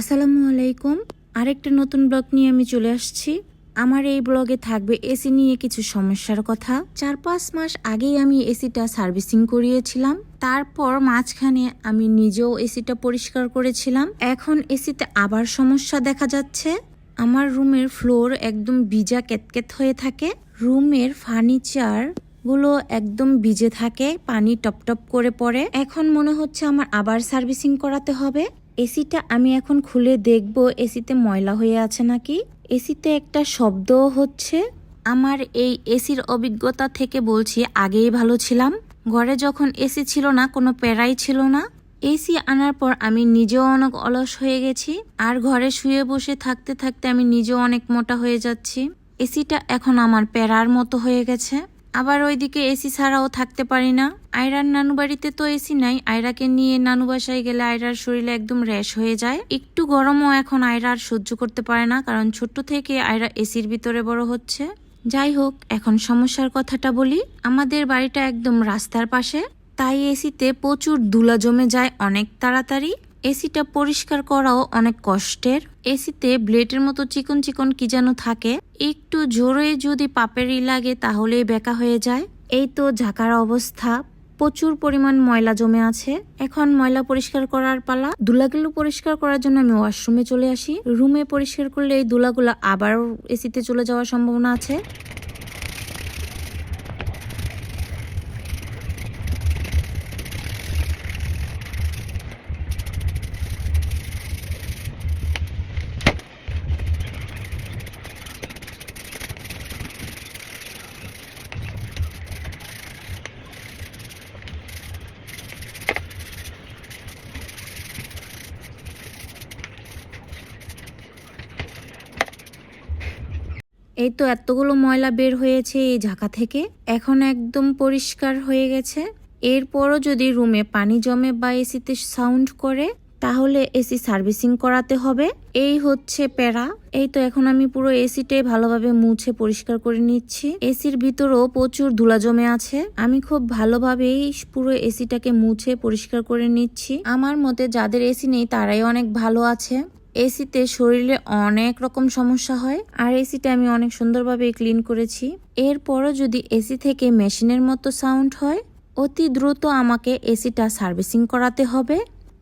আসসালামু আলাইকুম। আরেকটা নতুন ব্লগ নিয়ে আমি চলে আসছি। আমার এই ব্লগে থাকবে এসি নিয়ে কিছু সমস্যার কথা। চার পাঁচ মাস আগেই আমি এসিটা সার্ভিসিং করিয়েছিলাম। তারপর মাঝখানে আমি নিজেও এসিটা পরিষ্কার করেছিলাম। এখন এসিতে আবার সমস্যা দেখা যাচ্ছে। আমার রুমের ফ্লোর একদম ভিজা কেতকেত হয়ে থাকে। রুমের ফার্নিচারগুলো একদম ভিজে থাকে, পানি টপ টপ করে পড়ে। এখন মনে হচ্ছে আমার আবার সার্ভিসিং করাতে হবে। এসিটা আমি এখন খুলে দেখব, এসিতে ময়লা হয়ে আছে নাকি? এসিতে একটা শব্দও হচ্ছে। আমার এই এসির অভিজ্ঞতা থেকে বলছি, আগেই ভালো ছিলাম। ঘরে যখন এসি ছিল না, কোনো প্যারাই ছিল না। এসি আনার পর আমি নিজেও অনেক অলস হয়ে গেছি। আর ঘরে শুয়ে বসে থাকতে থাকতে আমি নিজেও অনেক মোটা হয়ে যাচ্ছি। এসিটা এখন আমার প্যারার মতো হয়ে গেছে। আবার ওইদিকে এসি ছাড়াও থাকতে পারি না। আয়রার নানু বাড়িতে তো এসি নাই। আয়রাকে নিয়ে নানু বাসায় গেলে আয়রার শরীরে একদম র্যাশ হয়ে যায়। একটু গরমও এখন আয়রা আর সহ্য করতে পারে না, কারণ ছোট্ট থেকে আয়রা এসির ভিতরে বড় হচ্ছে। যাই হোক, এখন সমস্যার কথাটা বলি। আমাদের বাড়িটা একদম রাস্তার পাশে, তাই এসিতে প্রচুর দুলা জমে যায় অনেক তাড়াতাড়ি। এসিটা পরিষ্কার করাও অনেক কষ্টের। এসিতে ব্লেডের মতো চিকন চিকন কি যেন থাকে। একটু জোরে যদি পাপেরই লাগে তাহলেই বেকা হয়ে যায়। এই তো ঝাঁকার অবস্থা। প্রচুর পরিমাণ ময়লা জমে আছে। এখন ময়লা পরিষ্কার করার পালা। দুলাগুলো পরিষ্কার করার জন্য আমি ওয়াশরুমে চলে আসি। রুমে পরিষ্কার করলে এই দুলাগুলো আবার এসিতে চলে যাওয়ার সম্ভাবনা আছে। এই তো এতগুলো ময়লা বের হয়েছে এই ঝাঁকা থেকে। এখন একদম পরিষ্কার হয়ে গেছে। এরপরও যদি রুমে পানি জমে বা এসিতে সাউন্ড করে, তাহলে এসি সার্ভিসিং করাতে হবে। এই হচ্ছে প্যারা। এই তো এখন আমি পুরো এসিটাই ভালোভাবে মুছে পরিষ্কার করে নিচ্ছি। এসির ভিতরেও প্রচুর ধুলা জমে আছে। আমি খুব ভালোভাবেই পুরো এসিটাকে মুছে পরিষ্কার করে নিচ্ছি। আমার মতে যাদের এসি নেই, তারাই অনেক ভালো আছে। এসিতে শরীরে অনেক রকম সমস্যা হয়, আর এসিটা আমি অনেক সুন্দরভাবে ক্লিন করেছি। এরপরও যদি এসি থেকে মেশিনের মতো সাউন্ড হয়, অতি দ্রুত আমাকে এসিটা সার্ভিসিং করাতে হবে।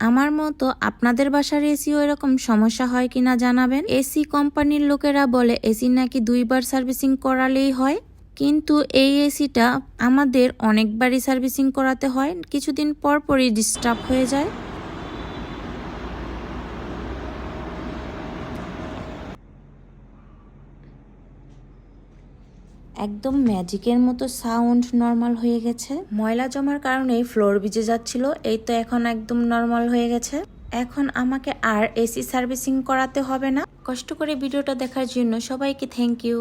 আমার মতো আপনাদের বাসার এসিও এরকম সমস্যা হয় কিনা জানাবেন? এসি কোম্পানির লোকেরা বলে এসি নাকি দুইবার সার্ভিসিং করালেই হয়। কিন্তু এই এসিটা আমাদের অনেকবারই সার্ভিসিং করাতে হয়, কিছুদিন পর পরই ডিস্টার্ব হয়ে যায়। একদম ম্যাজিকের মতো সাউন্ড নর্মাল হয়ে গেছে। ময়লা জমার কারণে ফ্লোর ভিজে যাচ্ছিল, এই তো এখন একদম নর্মাল হয়ে গেছে। এখন আমাকে আর এসি সার্ভিসিং করাতে হবে না। কষ্ট করে ভিডিওটা দেখার জন্য সবাইকে থ্যাংক ইউ।